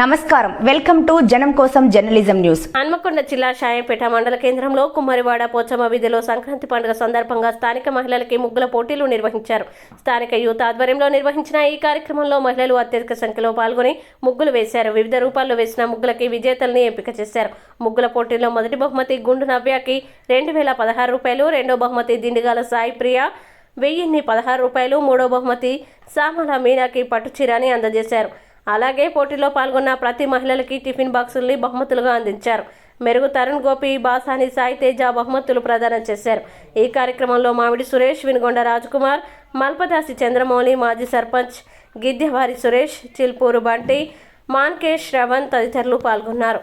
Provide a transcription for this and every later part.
నమస్కారం. Welcome to జనం కోసం జర్నలిజం న్యూస్. హన్మకొండ జిల్లా షాయంపేట మండల కేంద్రంలో కుమ్మరివాడ పోచమ్మ వీధిలో సంక్రాంతి పండుగ సందర్భంగా స్థానిక మహిళలకి ముగ్గుల పోటీలు నిర్వహించారు. స్థానిక యూత్ ఆధ్వర్యంలో నిర్వహించిన ఈ కార్యక్రమంలో మహిళలు అత్యధిక సంఖ్యలో పాల్గొని ముగ్గులు వేశారు. వివిధ రూపాల్లో వేసిన ముగ్గులకి విజేతల్ని ఎంపిక చేశారు. ముగ్గుల పోటీలో మొదటి బహుమతి గుండు నవ్యాకి రెండు వేల పదహారు రూపాయలు రెండో బహుమతి దిండిగాల సాయి ప్రియ వెయ్యిన్ని పదహారు రూపాయలు మూడో బహుమతి సామల మీనాకి పట్టుచీరని అందజేశారు. అలాగే పోటీలో పాల్గొన్న ప్రతి మహిళలకి టిఫిన్ బాక్సుల్ని బహుమతులుగా అందించారు. మెరుగు తరుణ్ గోపి బాసాని సాయి తేజ బహుమతులు ప్రదానం చేశారు. ఈ కార్యక్రమంలో మామిడి సురేష్ వినుగొండ రాజ్కుమార్ మల్పదాసి చంద్రమౌళి మాజీ సర్పంచ్ గిద్దెవారి సురేష్ చిల్పూరు బంటి మాన్కేష్ శ్రవణ్ తదితరులు పాల్గొన్నారు.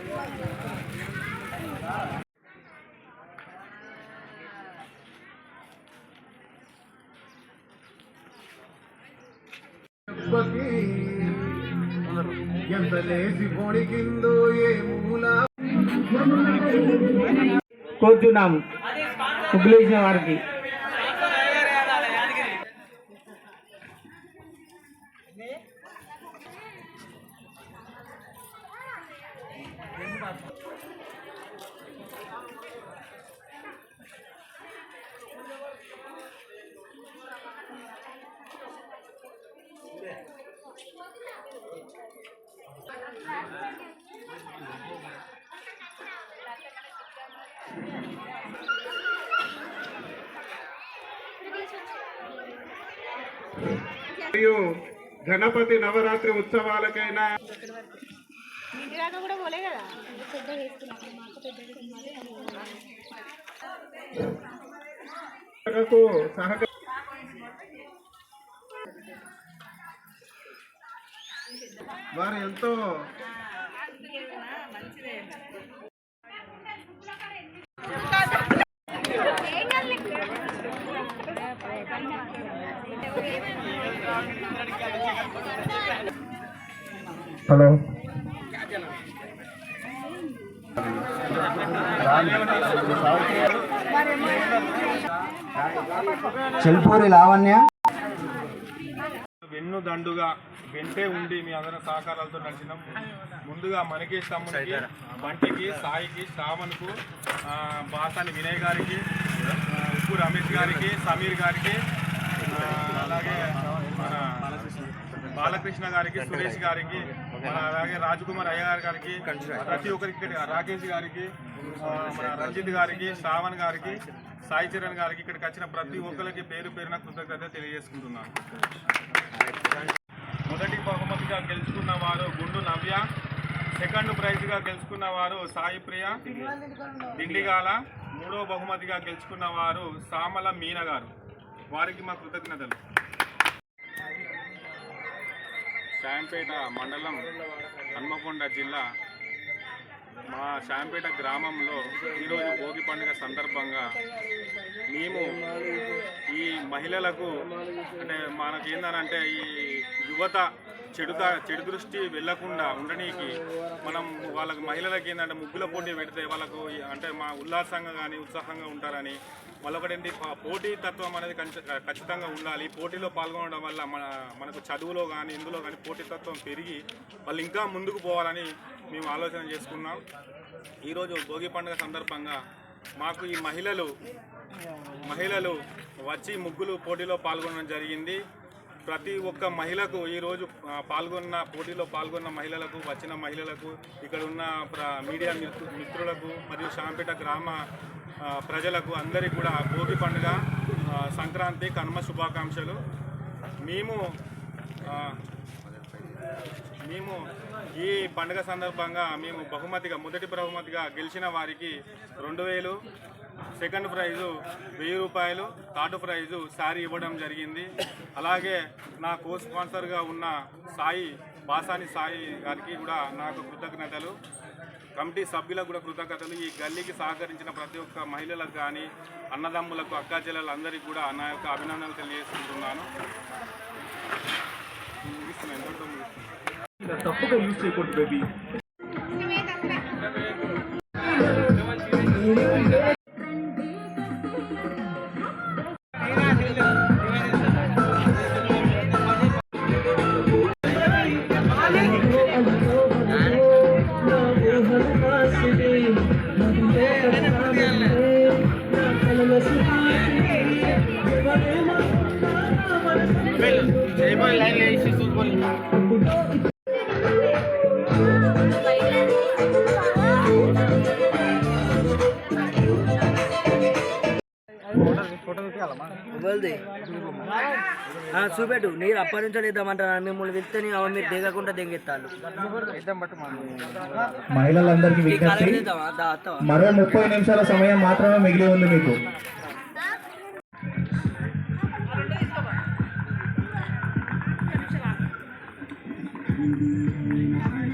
గారికి ఎంత లేసి పొడికిందో ఏ మూల కోరుచున్నాము ముగ్గులేసిన వారికి మరియు గణపతి నవరాత్రి ఉత్సవాలకైనా సహక వారు ఎంతో హలో. చెల్పూరి లావణ్య. వెన్ను దండుగా వెంటే ఉండి మీ అందరం సహకారాలతో నడిచినాం. ముందుగా మనకేష్ తమ్ముడికి బంటికి సాయికి శ్రావణ్కు బాసాని వినయ్ గారికి ఉప్పు రమేష్ గారికి సమీర్ గారికి అలాగే మన బాలకృష్ణ గారికి సురేష్ గారికి అలాగే రాజకుమార్ అయ్య గారికి ప్రతి ఒక్కరికి రాకేష్ గారికి మన రంజిత్ గారికి శ్రావణ్ గారికి సాయి చరణ్ గారికి ఇక్కడికి వచ్చిన ప్రతి ఒక్కరికి పేరు పేరున కృతజ్ఞత తెలియజేసుకుంటున్నాను. మొదటి బహుమతిగా గెలుచుకున్న వారు గుండు నవ్య సెకండ్ ప్రైజ్గా గెలుచుకున్న వారు సాయి ప్రియ దిండిగాల మూడో బహుమతిగా గెలుచుకున్న వారు సామల మీన గారు వారికి మా కృతజ్ఞతలు. శాంపేట మండలం హన్మకొండ జిల్లా మా శాంపేట గ్రామంలో ఈరోజు భోగి పండుగ సందర్భంగా మేము ఈ మహిళలకు అంటే మనకేందనంటే ఈ యువత చెడు చెడు దృష్టి వెళ్ళకుండా ఉండడానికి మనం వాళ్ళకి మహిళలకి ఏంటంటే ముగ్గుల పోటీ పెడితే వాళ్ళకు అంటే మా ఉల్లాసంగా కానీ ఉత్సాహంగా ఉంటారని మళ్ళొకటి పోటీ తత్వం అనేది కంచ- ఖచ్చితంగా ఉండాలి. పోటీలో పాల్గొనడం వల్ల మన మనకు చదువులో కానీ ఇందులో కానీ పోటీతత్వం పెరిగి వాళ్ళు ఇంకా ముందుకు పోవాలని మేము ఆలోచన చేసుకున్నాం. ఈరోజు భోగి పండుగ సందర్భంగా మాకు ఈ మహిళలు మహిళలు వచ్చి ముగ్గులు పోటీలో పాల్గొనడం జరిగింది. ప్రతి ఒక్క మహిళకు ఈరోజు పాల్గొన్న పోటీలో పాల్గొన్న మహిళలకు వచ్చిన మహిళలకు ఇక్కడ ఉన్న ప్ర- మీడియా మిత్రులకు మరియు శాంపేట గ్రామ ప్రజలకు అందరికీ కూడా భోగి పండుగ సంక్రాంతి కనుమ శుభాకాంక్షలు. మేము మేము ఈ పండుగ సందర్భంగా మేము బహుమతిగా మొదటి బహుమతిగా గెలిచిన వారికి రెండు వేలు సెకండ్ ప్రైజు వెయ్యి రూపాయలు థర్డ్ ప్రైజు శారీ ఇవ్వడం జరిగింది. అలాగే నా కో స్పాన్సర్గా ఉన్న సాయి బాసాని సాయి గారికి కూడా నాకు కృతజ్ఞతలు. కమిటీ సభ్యులకు కూడా కృతజ్ఞతలు. ఈ గల్లీకి సహకరించిన ప్రతి ఒక్క మహిళలకు కానీ అన్నదమ్ములకు అక్కాచెల్లెలందరికీ కూడా నా యొక్క అభినందనలు తెలియజేసుకుంటున్నాను. తప్పుగా యూజ్ చేయకూడదు బేబీ ఇవ్వల్ది చూపెట్టు. నీరు అప్పటి నుంచో ఇద్దామంటారు మిమ్మల్ని వెళ్తే మీరు దిగకుండా దెంగెత్తాలు మహిళలందరికీ విజ్ఞప్తి. మరో ముప్పై నిమిషాల సమయం మాత్రమే మిగిలి ఉంది మీకు. ఆ